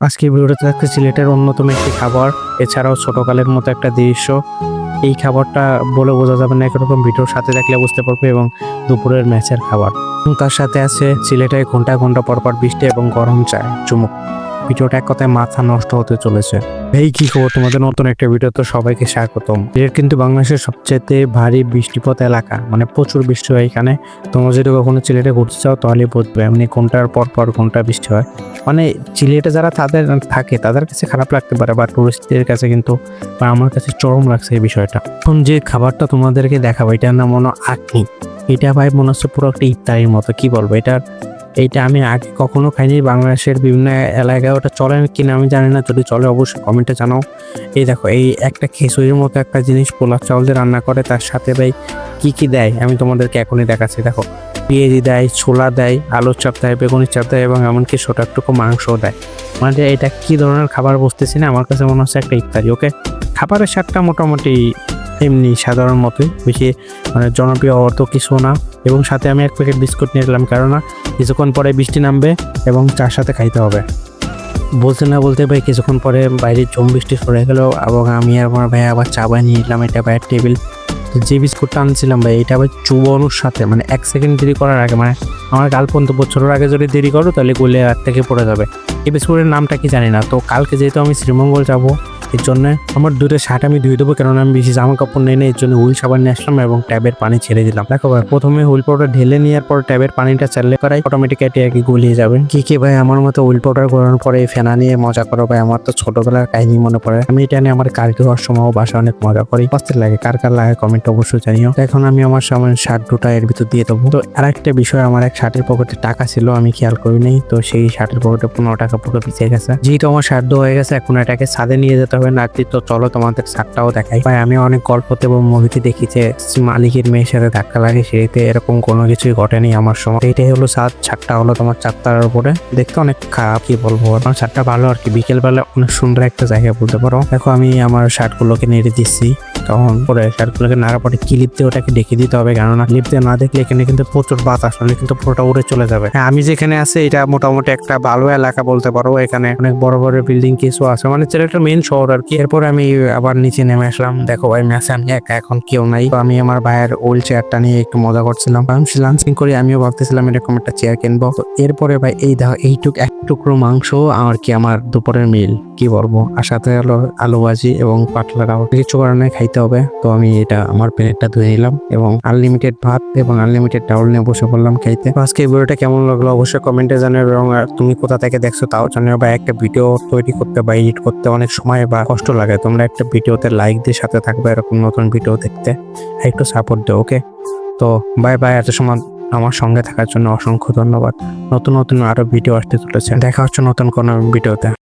আজকে ভিডিওটা থাকছে সিলেটের অন্যতম একটি খাবার, এছাড়াও ছোটকালের মতো একটা দৃশ্য। এই খাবারটা বলে বোঝা যাবে না একরকম ভিডিওর সাথে দেখলে বুঝতে পারবে এবং দুপুরের ম্যাচের খাবার। তার সাথে আছে সিলেটে ঘণ্টা ঘণ্টা পরপর পর বৃষ্টি এবং গরম চায়, চুমুক। ভিডিওটা এক কথায় মাথা নষ্ট হতে চলেছে। এই কি খবর? তোমাদের নতুন একটা ভিডিও তো সবাইকে স্বাগতম। সিলেট কিন্তু বাংলাদেশের সবচেয়ে ভারী বৃষ্টিপথ এলাকা মানে প্রচুর বৃষ্টি হয় এখানে। তোমরা যদি কখনো চিলেটে ঘুরতে চাও, তাহলে বুঝবে এমনি কোনটার পর পর কোনটা বৃষ্টি হয়। মানে সিলেটে যারা তাদের থাকে, তাদের কাছে খারাপ লাগতে পারে বা টুরিস্টদের কাছে কিন্তু বা আমার কাছে চরম লাগছে এই বিষয়টা। এখন যে খাবারটা তোমাদেরকে দেখাবো, এটার নাম মনে আখনি এটা ভাই মনে হচ্ছে পুরো একটা ইফতারির মতো, কি বলব? এটার এইটা আমি আগে কখনো খাইনি। বাংলাদেশের বিভিন্ন এলাকায় ওটা চলে কিনা আমি জানি না। যদি চলে অবশ্যই কমেন্টে জানাও। এই দেখো, এই একটা খিচুড়ির মতো একটা জিনিস পোলা চাউল দিয়ে রান্না করে। তার সাথে ভাই কি কি দেয় আমি তোমাদেরকে এখনই দেখাচ্ছি। দেখো, পেঁয়াজি দেয়, ছোলা দেয়, আলুর চাপ দেয়, বেগুনের চাপ দেয় এবং এমনকি ছোটটুকু মাংসও দেয়। মানে এটা কি ধরনের খাবার বুঝতেছি না। আমার কাছে মনে হচ্ছে একটা ইফতারি ওকে খাবারের স্বাদটা মোটামুটি এমনি সাধারণ মতোই, বেশি মানে জনপ্রিয় অত কিছু না। এবং সাথে আমি এক প্যাকেট বিস্কুট নিয়ে এলাম কেননা কিছুক্ষণ পরে বৃষ্টি নামবে এবং চার সাথে খাইতে হবে। বলতে না বলতে ভাই, কিছুক্ষণ পরে বাইরে জম বৃষ্টি সরে গেল এবং আমি আমার ভাই আবার চা বানিয়ে নিলাম, এটা ভাইয়ের টেবিল তো যে বিস্কুটটা আনছিলাম ভাই, এটা আবার চুবানোর সাথে মানে এক সেকেন্ড দেরি করার আগে মানে আমার কাল পর্যন্ত বছরের আগে যদি দেরি করো, তাহলে গলে আর থেকে পড়ে যাবে। এই বিস্কুটের নামটা কি জানি না, তো কালকে যেহেতু আমি শ্রীমঙ্গল যাব এর জন্য আমার দুটো শার্ট আমি ধুয়ে দেবো। কেননা আমি বেশি জামা কাপড় নেই না, এর জন্য হুইল সাবান নিয়ে আসলাম এবং ট্যাবের পানি ছেড়ে দিলাম। দেখো ভাই, প্রথমে হুইল পাউডার ঢেলে নেওয়ার পর ট্যাবের পানিটা চাললে করাই অটোমেটিক এটি আর কি গলিয়ে যাবে। কি কি ভাই, আমার মতো হুইল পাউডার করানোর পরে ফেনা নিয়ে মজা করো ভাই, আমার তো ছোটবেলার কাহিনী মনে পড়ে। আমি এটা নিয়ে আমার কালকে হওয়ার সময় বাসা অনেক মজা করি। অস্থির লাগে, কার কার লাগে কমেন্ট অবশ্যই জানিও। এখন আমি আমার সামনে শার্ট দুটা এর ভিতর দিয়ে দেবো। তো আর একটা বিষয়, আমার এক শার্টের পকেটে টাকা ছিল, আমি খেয়াল করি নাই তো সেই শার্টের পকেটে পনেরো টাকা পুরো পিছিয়ে গেছে। যেহেতু আমার শার্ট হয়ে গেছে, এখন এটাকে ছাদে নিয়ে যেতে হবে নাতি তো চলো তোমাদের শার্টটাও দেখাই। ভাই, আমি অনেক গল্পতে এবং মুভিতে দেখি যে মালিকের মেয়ের সাথে ধাক্কা লাগে সেটাতে এরকম কোনো কিছুই ঘটেনি আমার সময়। এইটাই হলো সাত ছাদটা হলো তোমার চারটার উপরে। দেখতে অনেক খারাপ, কি বলব? আমার ছাদটা ভালো আর কি। বিকেল বেলা অনেক সুন্দর একটা জায়গা বলতে পারো। দেখো, আমি আমার শার্ট গুলোকে নেড়ে দিচ্ছি। তখন পরে শার্টগুলোকে নাড়া পরে ক্লিপ দিয়ে ওটাকে ডেকে দিতে হবে। কেননা দিয়ে না দেখলে এখানে কিন্তু প্রচুর বাতাস, নাহলে কিন্তু পুরোটা উড়ে চলে যাবে। হ্যাঁ আমি যেখানে আছি, এটা মোটামুটি একটা ভালো এলাকা বলতে পারো। এখানে অনেক বড় বড় বিল্ডিং কিছু আছে। মানে একটা মেন শহর আর কি এরপর আমি আবার নিচে নেমে আসলাম। দেখো ভাই ম্যাচে আমি একা, এখন কেউ নাই। তো আমি আমার ভাইয়ের ওল্ড চেয়ারটা নিয়ে একটু মজা করছিলাম। আমি লাঞ্চিং করে, আমিও ভাবতেছিলাম এরকম একটা চেয়ার কিনবো। তো এরপরে ভাই, এই দেখো, এইটুক টুকরো মাংস আর কি আমার দুপুরের মিল কি বলব? আর সাথে হলো আলু ভাজি এবং পাতলা ডাল কিছু কারণে খাইতে হবে, তো আমি এটা আমার প্লেটটা ধুয়ে নিলাম এবং আনলিমিটেড ভাত এবং আনলিমিটেড ডাউল নিয়ে বসে পড়লাম খাইতে। আজকে ভিডিওটা কেমন লাগল অবশ্যই কমেন্টে জানাবে এবং তুমি কোথা থেকে দেখছ তাও জানাবে বা একটা ভিডিও তৈরি করতে বা এডিট করতে অনেক সময় বা কষ্ট লাগে। তোমরা একটা ভিডিওতে লাইক দিয়ে সাথে থাকবে, এরকম নতুন ভিডিও দেখতে। একটু সাপোর্ট দিও ওকে তো বাই বাই এত সময় আমার সঙ্গে থাকার জন্য অসংখ্য ধন্যবাদ। নতুন নতুন আরও ভিডিও আসতে চলেছে। দেখা হচ্ছে নতুন কোনো ভিডিওতে।